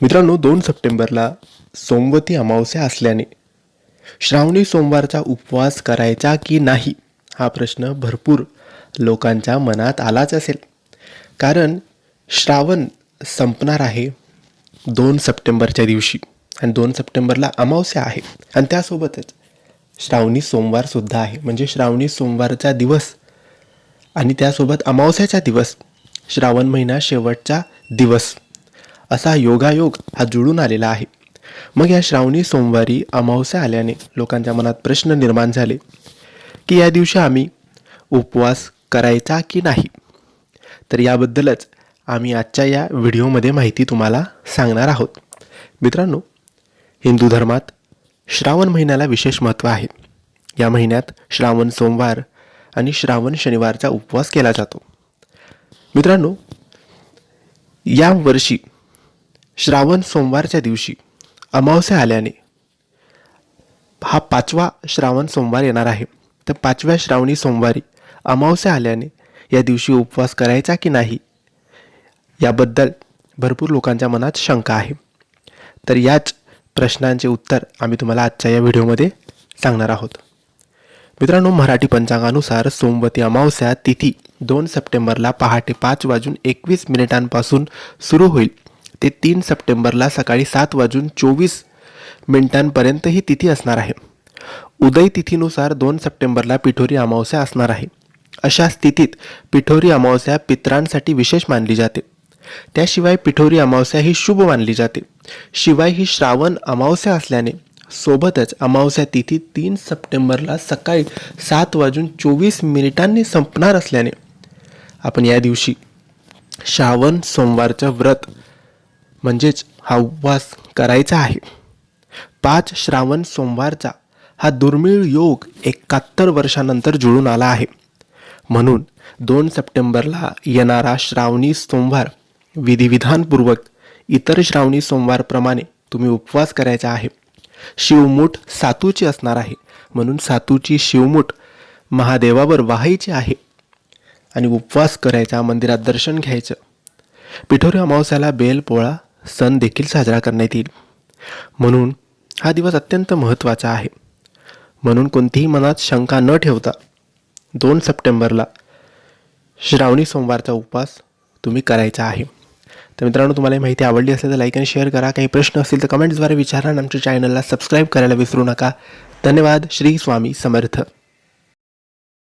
मित्रांनो दोन सप्टेंबरला सोमवती अमावस्या असल्याने श्रावणी सोमवारचा उपवास करायचा की नाही हा प्रश्न भरपूर लोकांच्या मनात आलाच असेल. कारण श्रावण संपणार आहे दोन सप्टेंबरच्या दिवशी आणि दोन सप्टेंबरला अमावस्या आहे आणि त्यासोबतच श्रावणी सोमवारसुद्धा आहे. म्हणजे श्रावणी सोमवारचा दिवस आणि त्यासोबत अमावस्याचा दिवस श्रावण महिना शेवटचा दिवस. असा योगायोग हा जुळून आलेला आहे. मग या श्रावणी सोमवारी अमावस्या आल्याने लोकांच्या मनात प्रश्न निर्माण झाले की या दिवशी आम्ही उपवास करायचा की नाही? तर याबद्दलच आम्ही आजच्या या व्हिडिओमध्ये माहिती तुम्हाला सांगणार आहोत. मित्रांनो हिंदू धर्मात श्रावण महिन्याला विशेष महत्त्व आहे. या महिन्यात श्रावण सोमवार आणि श्रावण शनिवारचा उपवास केला जातो. मित्रांनो या वर्षी श्रावण सोमवारच्या दिवशी अमावस्या आल्याने. हा पाचवा श्रावण सोमवार येणार आहे. तर पाचव्या श्रावणी सोमवारी अमावस्या आल्याने या दिवशी उपवास करायचा की नाही याबद्दल भरपूर लोकांच्या मनात शंका आहे. तर याच प्रश्नांचे उत्तर आम्ही तुम्हाला आजच्या या व्हिडिओमध्ये सांगणार आहोत. मित्रांनो मराठी पंचांगानुसार सोमवती अमावस्या तिथी दोन सप्टेंबरला पहाटे पाच वाजून एकवीस मिनिटांपासून सुरू होईल. ते तीन सप्टेंबरला सकाळी सात वाजून चोवीस मिनिटांपर्यंत ही तिथी असणार आहे. उदय तिथीनुसार दोन सप्टेंबरला पिठोरी अमावस्या असणार आहे. अशा स्थितीत पिठोरी अमावस्या पित्रांसाठी विशेष मानली जाते. त्याशिवाय पिठोरी अमावस्या ही शुभ मानली जाते. शिवाय ही श्रावण अमावस्या असल्याने सोबतच अमावस्या तिथी तीन सप्टेंबरला सकाळी सात वाजून चोवीस मिनिटांनी संपणार असल्याने आपण या दिवशी श्रावण सोमवारचं व्रत म्हणजेच हा उपवास करायचा आहे. पाच श्रावण सोमवारचा हा दुर्मिळ योग एकाहत्तर वर्षानंतर जुळून आला आहे. म्हणून दोन सप्टेंबरला येणारा श्रावणी सोमवार विधिविधानपूर्वक इतर श्रावणी सोमवारप्रमाणे तुम्ही उपवास करायचा आहे. शिवमूठ सातूची असणार आहे. म्हणून सातूची शिवमूठ महादेवावर वाहायची आहे. आणि उपवास करायचा मंदिरात दर्शन घ्यायचं. पिठोरी अमावस्याला बेल पोळा सण देखील साजरा करण्यात येईल. म्हणून हा दिवस अत्यंत महत्त्वाचा आहे. म्हणून कोणतीही मनात शंका न ठेवता दोन सप्टेंबरला श्रावणी सोमवारचा उपवास तुम्ही करायचा आहे. तर मित्रांनो तुम्हाला ही माहिती आवडली असेल तर लाईक आणि शेअर करा. काही प्रश्न असतील तर कमेंट्सद्वारे विचारा आणि आमच्या चॅनलला सबस्क्राईब करायला विसरू नका. धन्यवाद. श्री स्वामी समर्थ.